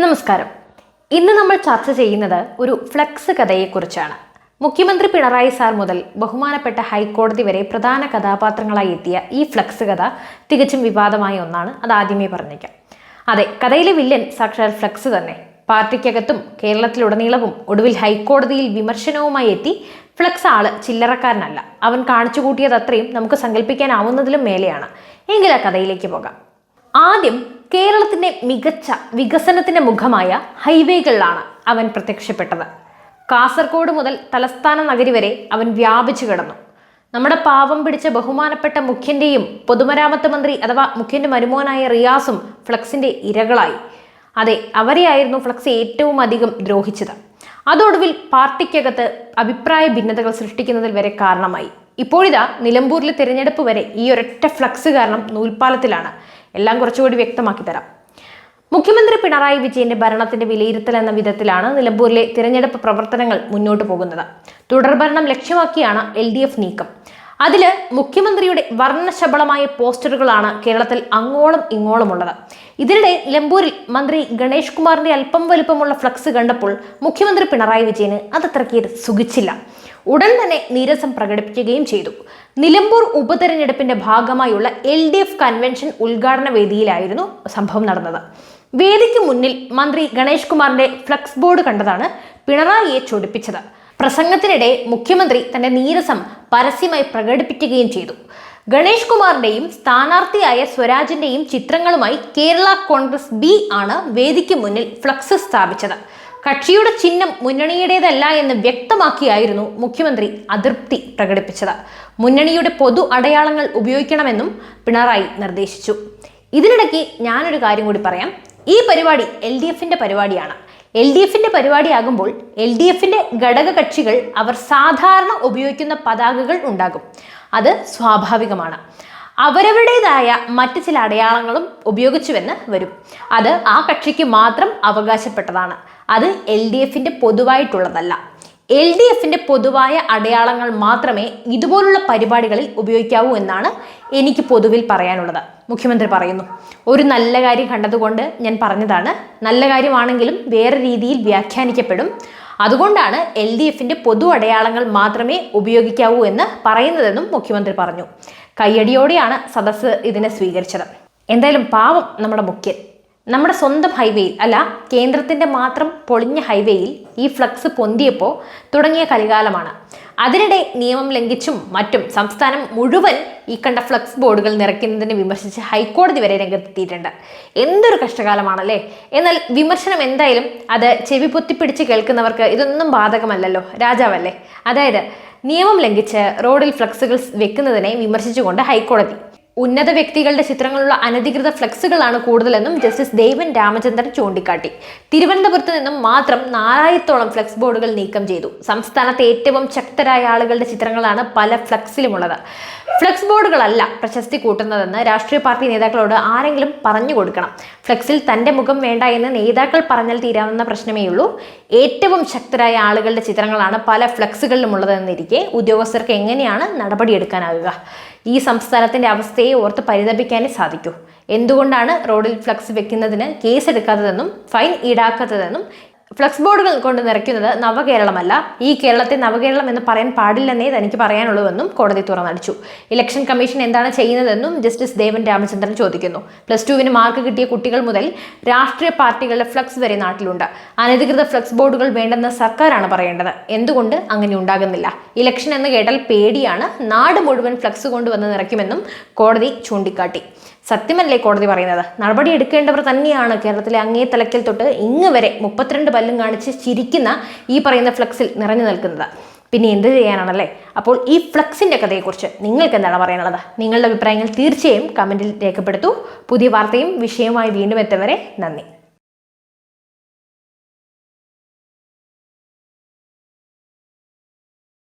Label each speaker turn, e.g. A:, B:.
A: നമസ്കാരം. ഇന്ന് നമ്മൾ ചർച്ച ചെയ്യുന്നത് ഒരു ഫ്ലക്സ് കഥയെക്കുറിച്ചാണ്. മുഖ്യമന്ത്രി പിണറായി സാർ മുതൽ ബഹുമാനപ്പെട്ട ഹൈക്കോടതി വരെ പ്രധാന കഥാപാത്രങ്ങളായി എത്തിയ ഈ ഫ്ലക്സ് കഥ തികച്ചും വിവാദമായ ഒന്നാണ്. അത് ആദ്യമേ പറഞ്ഞേക്കാം. അതെ കഥയിലെ വില്ലൻ സാക്ഷാൽ ഫ്ലക്സ് തന്നെ. പാർട്ടിക്കകത്തും കേരളത്തിലുടനീളവും ഒടുവിൽ ഹൈക്കോടതിയിൽ വിമർശനവുമായി എത്തി ഫ്ലക്സ് ആൾ ചില്ലറക്കാരനല്ല. അവൻ കാണിച്ചു കൂട്ടിയത് അത്രയും നമുക്ക് സങ്കല്പിക്കാനാവുന്നതിലും മേലെയാണ്. എങ്കിൽ ആ കഥയിലേക്ക് പോകാം. ആദ്യം കേരളത്തിന്റെ മികച്ച വികസനത്തിന്റെ മുഖമായ ഹൈവേകളിലാണ് അവൻ പ്രത്യക്ഷപ്പെട്ടത്. കാസർഗോഡ് മുതൽ തലസ്ഥാന നഗരി വരെ അവൻ വ്യാപിച്ചു കിടന്നു. നമ്മുടെ പാവം പിടിച്ച ബഹുമാനപ്പെട്ട മുഖ്യന്റെയും പൊതുമരാമത്ത് മന്ത്രി അഥവാ മുഖ്യന്റെ മരുമോനായ റിയാസും ഫ്ലക്സിന്റെ ഇരകളായി. അതെ അവരെയായിരുന്നു ഫ്ലക്സ് ഏറ്റവും അധികം ദ്രോഹിച്ചത്. അതോടുവിൽ പാർട്ടിക്കകത്ത് അഭിപ്രായ ഭിന്നതകൾ സൃഷ്ടിക്കുന്നതിൽ വരെ കാരണമായി. ഇപ്പോഴിതാ നിലമ്പൂരിലെ തിരഞ്ഞെടുപ്പ് വരെ ഈ ഒരൊറ്റ ഫ്ലക്സ് കാരണം നൂൽപ്പാലത്തിലാണ്. എല്ലാം കുറച്ചുകൂടി വ്യക്തമാക്കി തരാം. മുഖ്യമന്ത്രി പിണറായി വിജയന്റെ ഭരണത്തിന്റെ വിലയിരുത്തൽ എന്ന വിധത്തിലാണ് നിലമ്പൂരിലെ തിരഞ്ഞെടുപ്പ് പ്രവർത്തനങ്ങൾ മുന്നോട്ട് പോകുന്നത്. തുടർഭരണം ലക്ഷ്യമാക്കിയാണ് എൽ നീക്കം. അതിൽ മുഖ്യമന്ത്രിയുടെ വർണശബളമായ പോസ്റ്ററുകളാണ് കേരളത്തിൽ അങ്ങോളം ഇങ്ങോളം ഉള്ളത് ഇതിനിടെ ലംബൂരിൽ മന്ത്രി ഗണേഷ് കുമാറിന്റെ അല്പം വലുപ്പമുള്ള ഫ്ലക്സ് കണ്ടപ്പോൾ മുഖ്യമന്ത്രി പിണറായി വിജയന് അതത്രയ്ക്ക് സുഖിച്ചില്ല. ഉടൻ തന്നെ നീരസം പ്രകടിപ്പിക്കുകയും ചെയ്തു. നിലമ്പൂർ ഉപതെരഞ്ഞെടുപ്പിന്റെ ഭാഗമായുള്ള എൽ ഡി എഫ് കൺവെൻഷൻ ഉദ്ഘാടന വേദിയിലായിരുന്നു സംഭവം നടന്നത്. വേദിക്ക് മുന്നിൽ മന്ത്രി ഗണേഷ് കുമാറിന്റെ ഫ്ലക്സ് ബോർഡ് കണ്ടതാണ് പിണറായിയെ ചൊടിപ്പിച്ചത്. പ്രസംഗത്തിനിടെ മുഖ്യമന്ത്രി തന്റെ നീരസം പരസ്യമായി പ്രകടിപ്പിക്കുകയും ചെയ്തു. ഗണേഷ് കുമാറിന്റെയും സ്ഥാനാർത്ഥിയായ സ്വരാജിന്റെയും ചിത്രങ്ങളുമായി കേരള കോൺഗ്രസ് ബി ആണ് വേദിക്ക് മുന്നിൽ ഫ്ലക്സ് സ്ഥാപിച്ചത്. കക്ഷിയുടെ ചിഹ്നം മുന്നണിയുടേതല്ല എന്ന് വ്യക്തമാക്കിയായിരുന്നു മുഖ്യമന്ത്രി അതൃപ്തി പ്രകടിപ്പിച്ചത്. മുന്നണിയുടെ പൊതു അടയാളങ്ങൾ ഉപയോഗിക്കണമെന്നും പിണറായി നിർദ്ദേശിച്ചു. ഇതിനിടയ്ക്ക് ഞാനൊരു കാര്യം കൂടി പറയാം. ഈ പരിപാടി എൽ ഡി പരിപാടിയാണ്. എൽ ഡി എഫിന്റെ പരിപാടിയാകുമ്പോൾ എൽ ഡി എഫിന്റെ ഘടക കക്ഷികൾ അവർ സാധാരണ ഉപയോഗിക്കുന്ന പതാകകൾ ഉണ്ടാകും. അത് സ്വാഭാവികമാണ്. അവരവരുടേതായ മറ്റ് ചില അടയാളങ്ങളും ഉപയോഗിച്ചുവെന്ന് വരും. അത് ആ കക്ഷിക്ക് മാത്രം അവകാശപ്പെട്ടതാണ്. അത് എൽ ഡി എഫിന്റെ പൊതുവായിട്ടുള്ളതല്ല. എൽ ഡി എഫിന്റെ പൊതുവായ അടയാളങ്ങൾ മാത്രമേ ഇതുപോലുള്ള പരിപാടികളിൽ ഉപയോഗിക്കാവൂ എന്നാണ് എനിക്ക് പൊതുവിൽ പറയാനുള്ളത്. മുഖ്യമന്ത്രി പറയുന്നു. ഒരു നല്ല കാര്യം കണ്ടതുകൊണ്ട് ഞാൻ പറഞ്ഞതാണ്. നല്ല കാര്യമാണെങ്കിലും വേറെ രീതിയിൽ വ്യാഖ്യാനിക്കപ്പെടും. അതുകൊണ്ടാണ് എൽ ഡി എഫിന്റെ പൊതു അടയാളങ്ങൾ മാത്രമേ ഉപയോഗിക്കാവൂ എന്ന് പറയുന്നതെന്നും മുഖ്യമന്ത്രി പറഞ്ഞു. കയ്യടിയോടെയാണ് സദസ്സ് ഇതിനെ സ്വീകരിച്ചത്. എന്തായാലും പാവം നമ്മുടെ മുഖ്യൻ. നമ്മുടെ സ്വന്തം ഹൈവേയിൽ അല്ല കേന്ദ്രത്തിന്റെ മാത്രം പൊളിഞ്ഞ ഹൈവേയിൽ ഈ ഫ്ലക്സ് പൊന്തിയപ്പോൾ തുടങ്ങിയ കലികാലമാണ്. അതിനിടെ നിയമം ലംഘിച്ചും മറ്റും സംസ്ഥാനം മുഴുവൻ ഈ കണ്ട ഫ്ലക്സ് ബോർഡുകൾ നിറയ്ക്കുന്നതിനെ വിമർശിച്ച് ഹൈക്കോടതി വരെ രംഗത്തെത്തിയിട്ടുണ്ട്. എന്തൊരു കഷ്ടകാലമാണല്ലേ? എന്നാൽ വിമർശനം എന്തായാലും അത് ചെവി പൊത്തിപ്പിടിച്ച് കേൾക്കുന്നവർക്ക് ഇതൊന്നും ബാധകമല്ലല്ലോ രാജാവല്ലേ? അതായത് നിയമം ലംഘിച്ച് റോഡിൽ ഫ്ലക്സുകൾ വെക്കുന്നതിനെ വിമർശിച്ചുകൊണ്ട് ഹൈക്കോടതി ഉന്നത വ്യക്തികളുടെ ചിത്രങ്ങളുള്ള അനധികൃത ഫ്ലെക്സുകളാണ് കൂടുതലെന്നും ജസ്റ്റിസ് ദേവൻ രാമചന്ദ്രൻ ചൂണ്ടിക്കാട്ടി. തിരുവനന്തപുരത്ത് നിന്നും മാത്രം നാലായിരത്തോളം ഫ്ലെക്സ് ബോർഡുകൾ നീക്കം ചെയ്തു. സംസ്ഥാനത്തെ ഏറ്റവും ശക്തരായ ആളുകളുടെ ചിത്രങ്ങളാണ് പല ഫ്ലെക്സിലുമുള്ളത്. ഫ്ലെക്സ് ബോർഡുകളല്ല പ്രശസ്തി കൂട്ടുന്നതെന്ന് രാഷ്ട്രീയ പാർട്ടി നേതാക്കളോട് ആരെങ്കിലും പറഞ്ഞു കൊടുക്കണം. ഫ്ലെക്സിൽ തന്റെ മുഖം വേണ്ട എന്ന് നേതാക്കൾ പറഞ്ഞാൽ തീരാവുന്ന പ്രശ്നമേ ഉള്ളൂ ഏറ്റവും ശക്തരായ ആളുകളുടെ ചിത്രങ്ങളാണ് പല ഫ്ലക്സുകളിലും ഉള്ളതെന്നിരിക്കെ ഉദ്യോഗസ്ഥർക്ക് എങ്ങനെയാണ് നടപടിയെടുക്കാനാകുക ഈ സംസ്ഥാനത്തിന്റെ അവസ്ഥയെ ഓർത്ത് പരിതപിക്കാനേ സാധിക്കൂ. എന്തുകൊണ്ടാണ് റോഡിൽ ഫ്ലക്സ് വെക്കുന്നതിന് കേസെടുക്കാത്തതെന്നും ഫൈൻ ഈടാക്കാത്തതെന്നും ഫ്ലക്സ് ബോർഡുകൾ കൊണ്ട് നിറയ്ക്കുന്നത് നവകേരളമല്ല. ഈ കേരളത്തെ നവകേരളം എന്ന് പറയാൻ പാടില്ലെന്നേ തനിക്ക് പറയാനുള്ളൂവെന്നും കോടതി തുറന്നടിച്ചു. ഇലക്ഷൻ കമ്മീഷൻ എന്താണ് ചെയ്യുന്നതെന്നും ജസ്റ്റിസ് ദേവൻ രാമചന്ദ്രൻ ചോദിക്കുന്നു. പ്ലസ് ടുവിന് മാർക്ക് കിട്ടിയ കുട്ടികൾ മുതൽ രാഷ്ട്രീയ പാർട്ടികളുടെ ഫ്ലക്സ് വരെ നാട്ടിലുണ്ട്. അനധികൃത ഫ്ലക്സ് ബോർഡുകൾ വേണ്ടെന്ന് സർക്കാരാണ് പറയേണ്ടത്. എന്തുകൊണ്ട് അങ്ങനെ ഉണ്ടാകുന്നില്ല? ഇലക്ഷൻ എന്ന് കേട്ടാൽ പേടിയാണ്. നാട് മുഴുവൻ ഫ്ലക്സ് കൊണ്ടുവന്ന് നിറയ്ക്കുമെന്നും കോടതി ചൂണ്ടിക്കാട്ടി. സത്യമല്ലേ കോടതി പറയുന്നത്? നടപടി എടുക്കേണ്ടവർ തന്നെയാണ് കേരളത്തിലെ അങ്ങേ തലക്കിൽ തൊട്ട് ഇങ്ങ് വരെ മുപ്പത്തിരണ്ട് പല്ലും കാണിച്ച് ചിരിക്കുന്ന ഈ പറയുന്ന ഫ്ലക്സിൽ നിറഞ്ഞു നിൽക്കുന്നത്. പിന്നെ എന്ത് ചെയ്യാനാണല്ലേ? അപ്പോൾ ഈ ഫ്ലക്സിന്റെ കഥയെക്കുറിച്ച് നിങ്ങൾക്ക് എന്താണ് പറയാനുള്ളത്? നിങ്ങളുടെ അഭിപ്രായങ്ങൾ തീർച്ചയായും കമന്റിൽ രേഖപ്പെടുത്തൂ. പുതിയ വാർത്തയും വിഷയവുമായി വീണ്ടും എത്തവരെ നന്ദി.